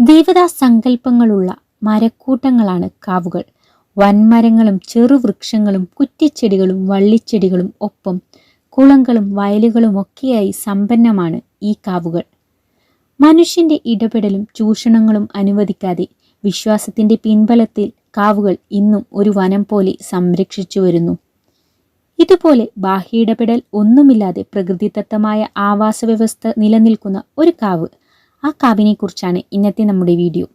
ദേവതാ സങ്കല്പങ്ങളുള്ള മരക്കൂട്ടങ്ങളാണ് കാവുകൾ. വൻമരങ്ങളും ചെറുവൃക്ഷങ്ങളും കുറ്റിച്ചെടികളും വള്ളിച്ചെടികളും ഒപ്പം കുളങ്ങളും വയലുകളും ഒക്കെയായി സമ്പന്നമാണ് ഈ കാവുകൾ. മനുഷ്യന്റെ ഇടപെടലും ചൂഷണങ്ങളും അനുവദിക്കാതെ വിശ്വാസത്തിന്റെ പിൻബലത്തിൽ കാവുകൾ ഇന്നും ഒരു വനം പോലെ സംരക്ഷിച്ചു വരുന്നു. ഇതുപോലെ ബാഹ്യ ഇടപെടൽ ഒന്നുമില്ലാതെ പ്രകൃതിദത്തമായ ആവാസ വ്യവസ്ഥ നിലനിൽക്കുന്ന ഒരു കാവ് ആ കാവിനെ കുറിച്ചാണ് ഇന്നത്തെ നമ്മുടെ വീഡിയോ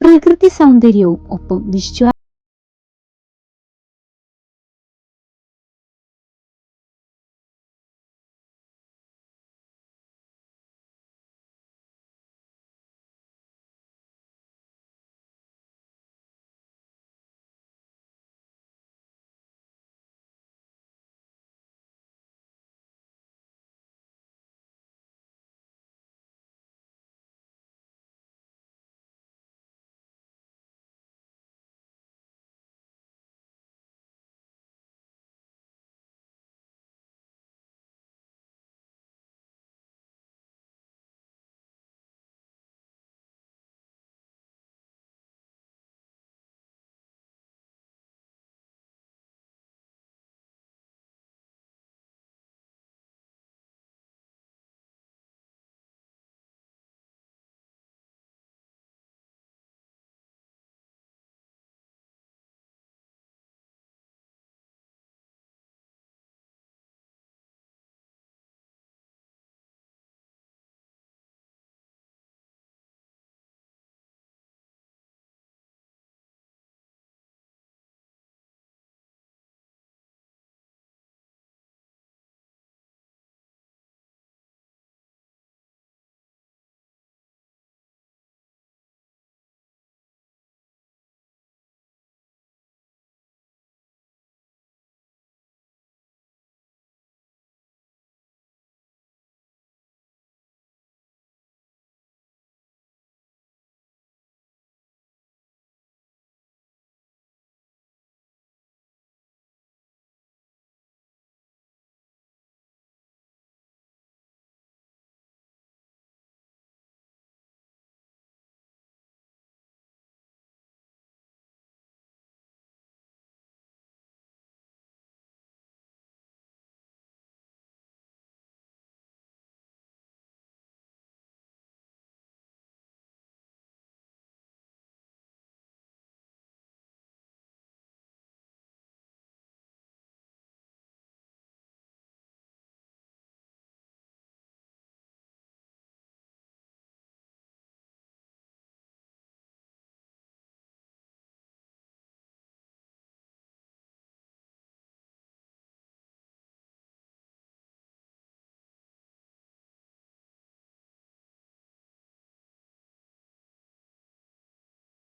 പ്രകൃതി സൗന്ദര്യവും ഒപ്പം വിശ്വാസ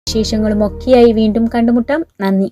വിശേഷങ്ങളും ഒക്കെയായി വീണ്ടും കണ്ടുമുട്ടാം. നന്ദി.